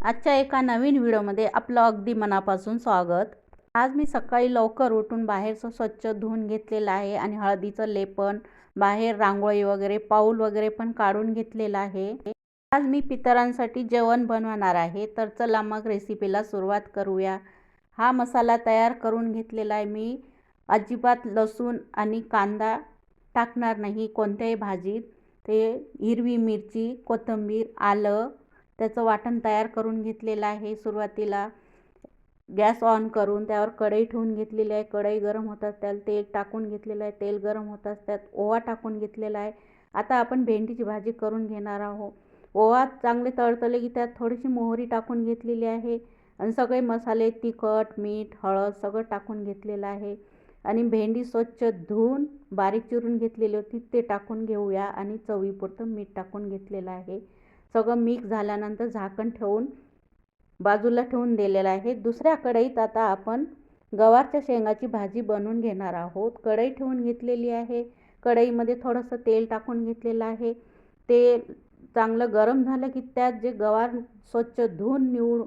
आजच्या एका नवीन व्हिडिओमध्ये आपलं अगदी मनापासून स्वागत. आज मी सकाळी लवकर उठून बाहेरचं स्वच्छ धुवून घेतलेलं आहे आणि हळदीचं लेपन बाहेर रांगोळी वगैरे पाऊल वगैरे पण काढून घेतलेलं आहे. आज मी पितरांसाठी जेवण बनवणार आहे तर चला मग रेसिपीला सुरुवात करूया. हा मसाला तयार करून घेतलेला आहे मी. अजिबात लसूण आणि कांदा टाकणार नाही कोणत्याही भाजीत. ते हिरवी मिरची कोथिंबीर आलं त्याचं वाटण तयार करून घेतलेलं आहे सुरुवातीला. गॅस ऑन करून त्यावर कढई ठेवून घेतलेली आहे. कढई गरम होताच त्याला तेल टाकून घेतलेलं आहे. तेल गरम होताच त्यात ओवा टाकून घेतलेला आहे. आता आपण भेंडीची भाजी करून घेणार आहोत. ओवा चांगले तळतले की त्यात थोडीशी मोहरी टाकून घेतलेली आहे. आणि सगळे मसाले तिखट मीठ हळद सगळं टाकून घेतलेलं आहे. आणि भेंडी स्वच्छ धुवून बारीक चिरून घेतलेली होती. ते टाकून घेऊया. आणि चवीपुरतं मीठ टाकून घेतलेलं आहे. सगळं मिक्स झाल्यानंतर झाकण ठेवून बाजूला ठेवून दिलेलं आहे. दुसऱ्या कढईत आता आपण गवारच्या शेंगाची भाजी बनवून घेणार आहोत. कढई ठेवून घेतलेली आहे. कढईमध्ये थोडंसं तेल टाकून घेतलेलं आहे. ते चांगलं गरम झालं की त्यात जे गवार स्वच्छ धुवून निवडून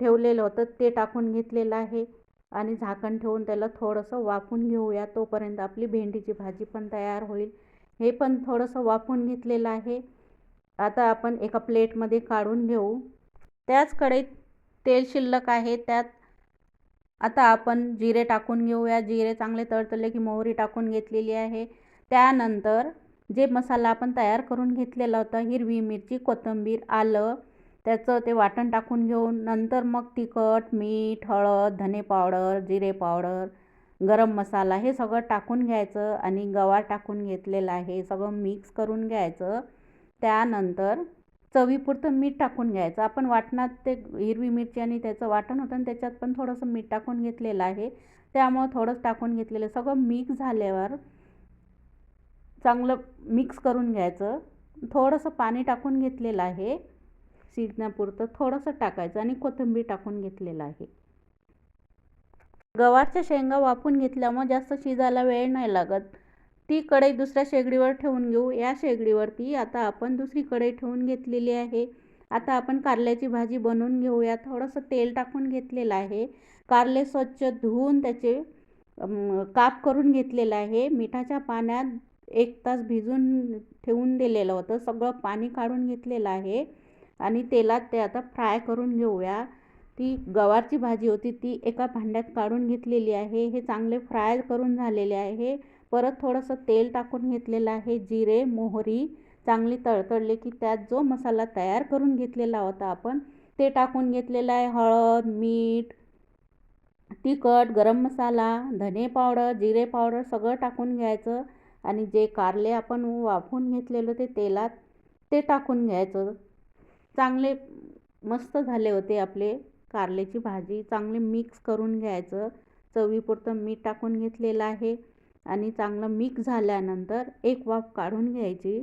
ठेवलेलं होतं ते टाकून घेतलेलं आहे आणि झाकण ठेवून त्याला थोडंसं वाफून घेऊया. तोपर्यंत आपली भेंडीची भाजी पण तयार होईल. हे पण थोडंसं वाफून घेतलेलं आहे. आता आपण एका प्लेटमध्ये काढून घेऊ. त्याच कढईत तेल शिल्लक आहे. त्यात आता आपण जिरे टाकून घेऊया. जिरे चांगले तळतळले की मोहरी टाकून घेतलेली आहे. त्यानंतर जे मसाला आपण तयार करून घेतलेला होता हिरवी मिरची कोथिंबीर आलं त्याचं ते वाटण टाकून घेऊन नंतर मग तिखट मीठ हळद धने पावडर जिरे पावडर गरम मसाला हे सगळं टाकून घ्यायचं आणि गवार टाकून घेतलेलं आहे. सगळं मिक्स करून घ्यायचं. त्यानंतर चवीपुरतं मीठ टाकून घ्यायचं. आपण वाटणात ते हिरवी मिरची आणि त्याचं वाटण होतं आणि त्याच्यात पण थोडंसं मीठ टाकून घेतलेलं आहे. त्यामुळं थोडंच टाकून घेतलेलं सगळं मिक्स झाल्यावर चांगलं मिक्स करून घ्यायचं. थोडंसं पाणी टाकून घेतलेलं आहे. शिजण्यापुरतं थोडंसं टाकायचं आणि कोथिंबीर टाकून घेतलेलं आहे. गवारच्या शेंगा वाफून घेतल्यामुळे जास्त शिजायला वेळ नाही लागत. ती कढई दुसऱ्या शेगडीवर ठेवून घेऊ. या शेगडीवरती आता आपण दुसरी कढई ठेवून घेतलेली आहे. आता आपण कारल्याची भाजी बनवून घेऊया. थोडंसं तेल टाकून घेतलेलं आहे. कारले स्वच्छ धुवून त्याचे काप करून घेतलेलं आहे. मिठाच्या पाण्यात एक तास भिजून ठेवून दिलेलं होतं. सगळं पाणी काढून घेतलेलं आहे. आणि तेलात ते आता फ्राय करून घेऊया. ती गवारची भाजी होती. ती एका भांड्यात काढून घेतलेली आहे. हे चांगले फ्राय करून झालेले आहे. परत थोडंसं तेल टाकून घेतलेलं आहे जिरे मोहरी चांगली तळतळले की त्यात जो मसाला तयार करून घेतलेला होता आपण ते टाकून घेतलेलं आहे हळद मीठ तिखट गरम मसाला धने पावडर जिरे पावडर सगळं टाकून घ्यायचं आणि जे कारले आपण वाफून घेतलेलं ते तेलात ते टाकून घ्यायचं. चांगले मस्त झाले होते आपले कारल्याची भाजी चांगले मिक्स करून घ्यायचं. चवीपुरतं मीठ टाकून घेतलेलं आहे. आणि चांगलं मिक्स झाल्यानंतर एक वाफ काढून घ्यायची.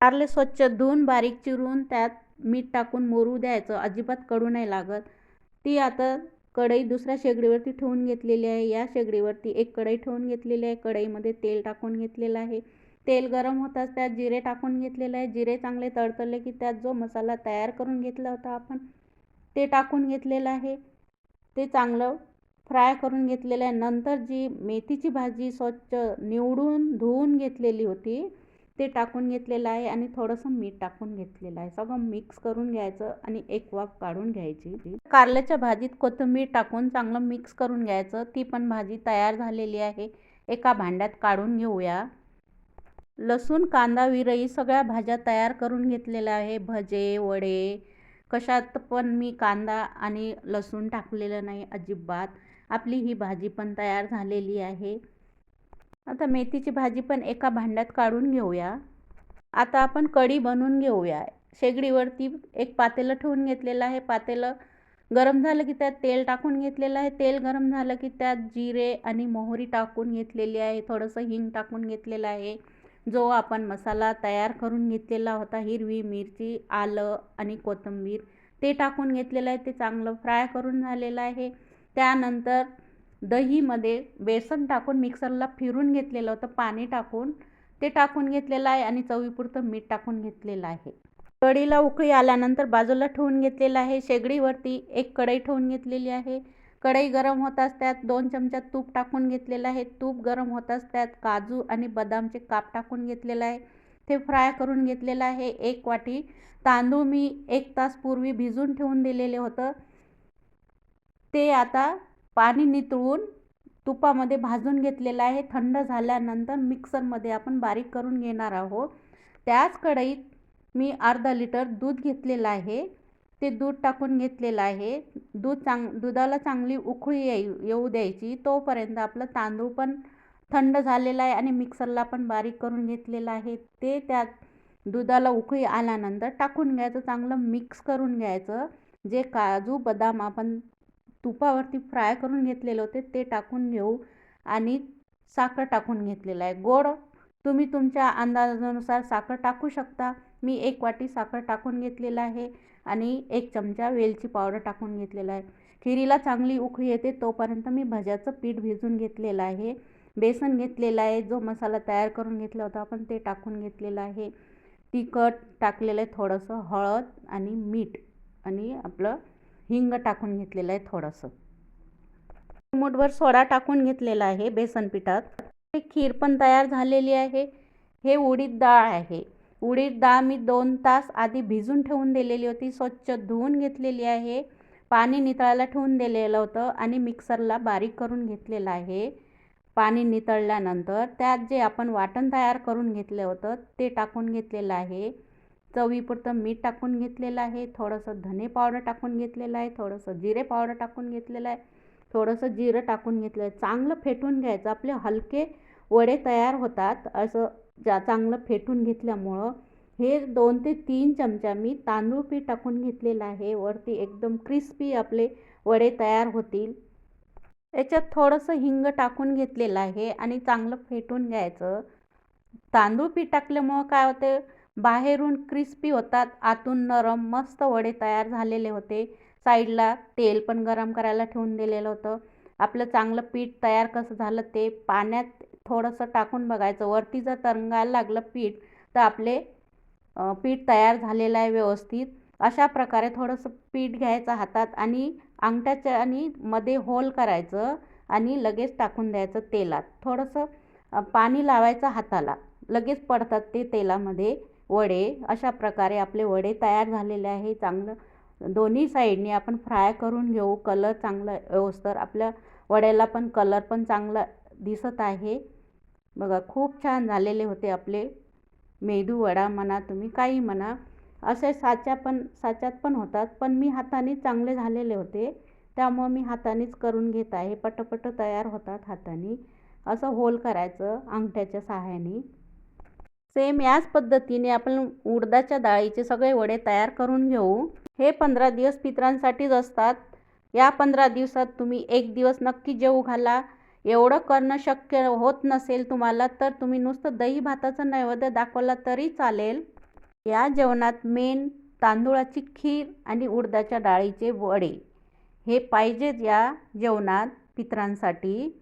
कारले स्वच्छ धुवून बारीक चिरून त्यात मीठ टाकून मोरू द्यायचं. अजिबात कडू नाही लागत. ती आता कढई दुसऱ्या शेगडीवरती ठेवून घेतलेली आहे. या शेगडीवरती एक कढई ठेवून घेतलेली आहे. कढईमध्ये तेल टाकून घेतलेलं आहे. तेल गरम होताच त्यात जिरे टाकून घेतलेलं आहे. जिरे चांगले तळतळले की त्यात जो मसाला तयार करून घेतला होता आपण ते टाकून घेतलेलं आहे. ते चांगलं फ्राय करून घेतलेलं आहे नंतर जी मेथीची भाजी स्वच्छ निवडून धुवून घेतलेली होती ते टाकून घेतलेलं आहे आणि थोडंसं मीठ टाकून घेतलेलं आहे. सगळं मिक्स करून घ्यायचं आणि एक वाफ काढून घ्यायची कारल्याच्या भाजीत कोथिंबीर टाकून चांगलं मिक्स करून घ्यायचं. ती पण भाजी तयार झालेली आहे. एका भांड्यात काढून घेऊया. लसूण कांदा विरई सगळ्या भाज्या तयार करून घेतलेल्या आहे. भजे वडे कशात पण मी कांदा आणि लसूण टाकलेलं नाही अजिबात. आपली ही भाजी पण तयार झालेली आहे. आता मेथीची भाजी पण एका भांड्यात काढून घेऊया. आता आपण कढी बनवून घेऊया. शेगडीवरती एक पातेलं ठेवून घेतलेलं आहे. पातेलं गरम झालं की त्यात तेल टाकून घेतलेलं आहे. तेल गरम झालं की त्यात जिरे आणि मोहरी टाकून घेतलेली आहे. थोडंसं हिंग टाकून घेतलेलं आहे. जो आपण मसाला तयार करून घेतलेला होता हिरवी मिरची आलं आणि कोथिंबीर ते टाकून घेतलेलं आहे. ते चांगलं फ्राय करून झालेलं आहे. त्यानंतर दहीमध्ये बेसन टाकून मिक्सरला फिरून घेतलेलं होतं पाणी टाकून. ते टाकून घेतलेलं आहे आणि चवीपुरतं मीठ टाकून घेतलेलं आहे. कढीला उकळी आल्यानंतर बाजूला ठेवून घेतलेलं आहे. शेगडीवरती एक कढई ठेवून घेतलेली आहे. कढई गरम होताच त्यात दोन चमचा तूप टाकून घेतलेलं आहे. तूप गरम होताच त्यात काजू आणि बदामचे काप टाकून घेतलेलं आहे. ते फ्राय करून घेतलेलं आहे. एक वाटी तांदूळ मी एक तास पूर्वी भिजून ठेवून दिलेले होतं. ते आता पाणी नितळून तुपामध्ये भाजून घेतलेलं आहे. थंड झाल्यानंतर मिक्सरमध्ये आपण बारीक करून घेणार आहोत. त्याच कढईत मी अर्धा लिटर दूध घेतलेलं आहे. ते दूध टाकून घेतलेलं आहे. दूध चांग दुधाला चांगली उकळी येऊ येऊ द्यायची. तोपर्यंत आपलं तांदूळ पण थंड झालेला आहे आणि मिक्सरला पण बारीक करून घेतलेलं आहे. ते त्यात दुधाला उकळी आल्यानंतर टाकून घ्यायचं चांगलं मिक्स करून घ्यायचं. जे काजू बदाम आपण तुपावरती फ्राय करून घेतलेले होते ते टाकून घेऊ. आणि साखर टाकून घेतलेलं आहे. गोड तुम्ही तुमच्या अंदाजानुसार साखर टाकू शकता. मी एक वाटी साखर टाकून घेतलेलं आहे आणि एक चमचा वेलची पावडर टाकून घेतलेला आहे. खिरीला चांगली उकळी येते तोपर्यंत मी भज्याचं पीठ भिजून घेतलेलं आहे. बेसन घेतलेलं आहे जो मसाला तयार करून घेतला होता आपण ते टाकून घेतलेलं आहे. तिखट टाकलेलं आहे थोडंसं हळद आणि मीठ आणि आपलं हिंग टाकून घेतलेलं आहे थोडंसं. मुठभर सोडा टाकून घेतलेला आहे बेसन पिठात खीर पण तयार झालेली आहे. हे उडीद डाळ आहे. उडीद डाळ मी दोन तास आधी भिजून ठेवून दिलेली होती. स्वच्छ धुवून घेतलेली आहे. पाणी नितळायला ठेवून दिलेलं होतं आणि मिक्सरला बारीक करून घेतलेलं आहे. पाणी नितळल्यानंतर त्यात जे आपण वाटण तयार करून घेतलं होतं ते टाकून घेतलेलं आहे. चवीपुरतं मीठ टाकून घेतलेलं आहे थोडंसं धने पावडर टाकून घेतलेलं आहे थोडंसं जिरे पावडर टाकून घेतलेलं आहे थोडंसं जिरं टाकून घेतलं आहे. चांगलं फेटून घ्यायचं आपले हलके वडे तयार होतात असं जा चांगलं फेटून घेतल्यामुळं. हे दोन ते तीन चमचा मी तांदूळ पीठ टाकून घेतलेलं आहे वरती एकदम क्रिस्पी आपले वडे तयार होतील. याच्यात थोडंसं हिंग टाकून घेतलेलं आहे आणि चांगलं फेटून घ्यायचं. तांदूळ पीठ टाकल्यामुळं काय होते बाहेरून क्रिस्पी होतात. आतून नरम मस्त वडे तयार झालेले होते. साईडला तेल पण गरम करायला ठेवून दिलेलं होतं. आपलं चांगलं पीठ तयार कसं झालं ते पाण्यात थोडंसं टाकून बघायचं. वरती जर तरंगायला लागलं पीठ तर आपले पीठ तयार झालेलं आहे व्यवस्थित. अशा प्रकारे थोडंसं पीठ घ्यायचं हातात आणि अंगठ्याच्या आणि मध्ये होल करायचं आणि लगेच टाकून द्यायचं तेलात. थोडंसं पाणी लावायचं हाताला. लगेच पडतात ते तेलामध्ये. वडे अशा प्रकारे आपले वडे तयार झालेले आहे. चांगलं दोन्ही साईडने आपण फ्राय करून घेऊ. कलर चांगलं व्यवस्थित आपल्या वड्याला पण कलर पण चांगला दिसत आहे. बघा खूप छान झालेले होते आपले मेदू वडा म्हणा तुम्ही काही म्हणा. असे साच्या पण साच्यात पण होतात पण मी हाताने चांगले झालेले होते. त्यामुळं मी हातानेच करून घेत आहे. पटपट तयार होतात हाताने. असं होल करायचं अंगठ्याच्या सहाय्याने. सेम याच पद्धतीने आपण उडदाच्या डाळीचे सगळे वडे तयार करून घेऊ. हे पंधरा दिवस पित्रांसाठीच असतात. या पंधरा दिवसात तुम्ही एक दिवस नक्की जेवू घाला. एवढं करणं शक्य होत नसेल तुम्हाला तर तुम्ही नुसतं दही भाताचं नैवेद्य दाखवला तरी चालेल. या जेवणात मेन तांदूळाची खीर आणि उडदाच्या डाळीचे वडे. हे पाहिजेत या जेवणात पित्रांसाठी.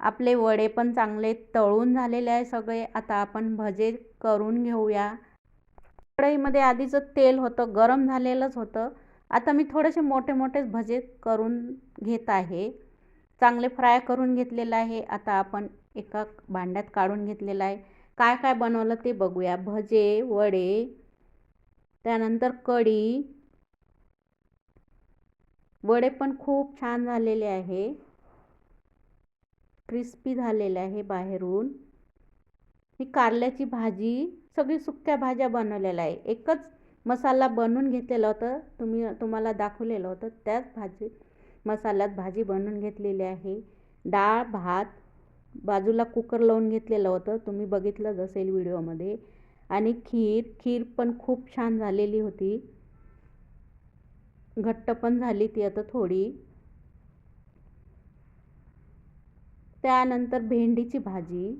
आपले वडे पण चांगले तळून झालेले आहे सगळे. आता आपण भजे करून घेऊया. कढईमध्ये आधीचं तेल होतं गरम झालेलंच होतं. आता मी थोडेसे मोठे मोठेच भजे करून घेत आहे. चांगले फ्राय करून घेतलेलं आहे. आता आपण एका भांड्यात काढून घेतलेलं आहे. काय काय बनवलं ते बघूया. भजे वडे त्यानंतर कढी. वडे पण खूप छान झालेले आहे. क्रिस्पी झालेलं आहे बाहेरून. ही कारल्याची भाजी सगळी सुक्या भाज्या बनवलेल्या आहे. एकच मसाला बनवून घेतलेला होतं तुम्ही तुम्हाला दाखवलेलं होतं. त्याच भाजी मसाल्यात भाजी बनवून घेतलेली आहे. डाळ भात बाजूला कुकर लावून घेतलेलं होतं. तुम्ही बघितलंच असेल व्हिडिओमध्ये. आणि खीर खीर पण खूप छान झालेली होती. घट्ट पण झाली ती आता थोडी. त्यानंतर भेंडीची भाजी.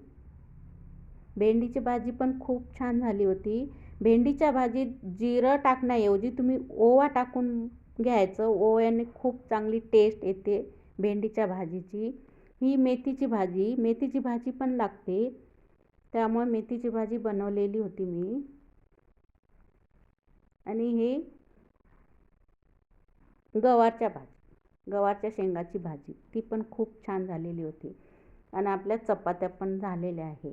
भेंडीची भाजी पण खूप छान झाली होती. भेंडीच्या भाजीत जिरं टाकण्याऐवजी तुम्ही ओवा टाकून घ्यायचं. ओव्याने खूप चांगली टेस्ट येते भेंडीच्या भाजीची. ही मेथीची भाजी. मेथीची भाजी पण लागते. त्यामुळे मेथीची भाजी बनवलेली होती मी. आणि हे गवारच्या भाजी. गवारच्या शेंगाची भाजी. ती पण खूप छान झालेली होती. आणि आपल्या चपात्या पण झालेल्या आहे.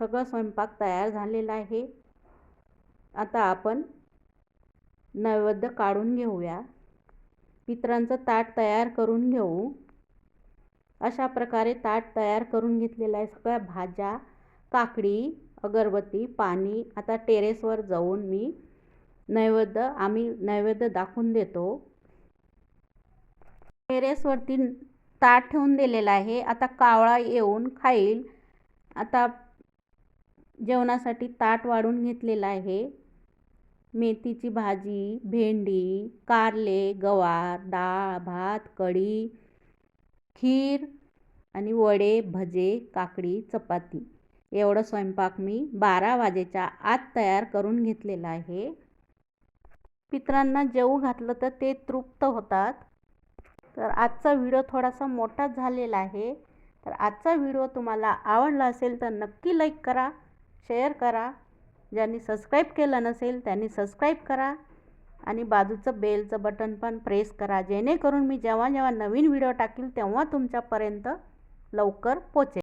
सगळं स्वयंपाक तयार झालेला आहे. आता आपण नैवेद्य काढून घेऊया. पित्रांचं ताट तयार करून घेऊ. अशा प्रकारे ताट तयार करून घेतलेलं आहे. सगळ्या भाज्या काकडी अगरबत्ती पाणी आता टेरेसवर जाऊन मी नैवेद्य आम्ही नैवेद्य दाखवून देतो. टेरेसवरती ताट ठेवून दिलेलं आहे. आता कावळा येऊन खाईल. आता जेवणासाठी ताट वाढून घेतलेलं आहे. मेथीची भाजी भेंडी कारले गवार डाळ भात कढी खीर आणि वडे भजे काकडी चपाती. एवढं स्वयंपाक मी बारा वाजेच्या आत तयार करून घेतलेला आहे. पित्रांना जेवू घातलं तर ते तृप्त होतात. तर आजचा व्हिडिओ थोडासा मोठाच झालेला आहे. तर आजचा व्हिडिओ तुम्हाला आवडला असेल तर नक्की लाईक करा शेअर करा. ज्यांनी सबस्क्राईब केलं नसेल त्यांनी सबस्क्राईब करा. आणि बाजूचं बेलचं बटन पण प्रेस करा. जेणेकरून मी जेव्हा जेव्हा नवीन व्हिडिओ टाकील तेव्हा तुमच्यापर्यंत लवकर पोचेल.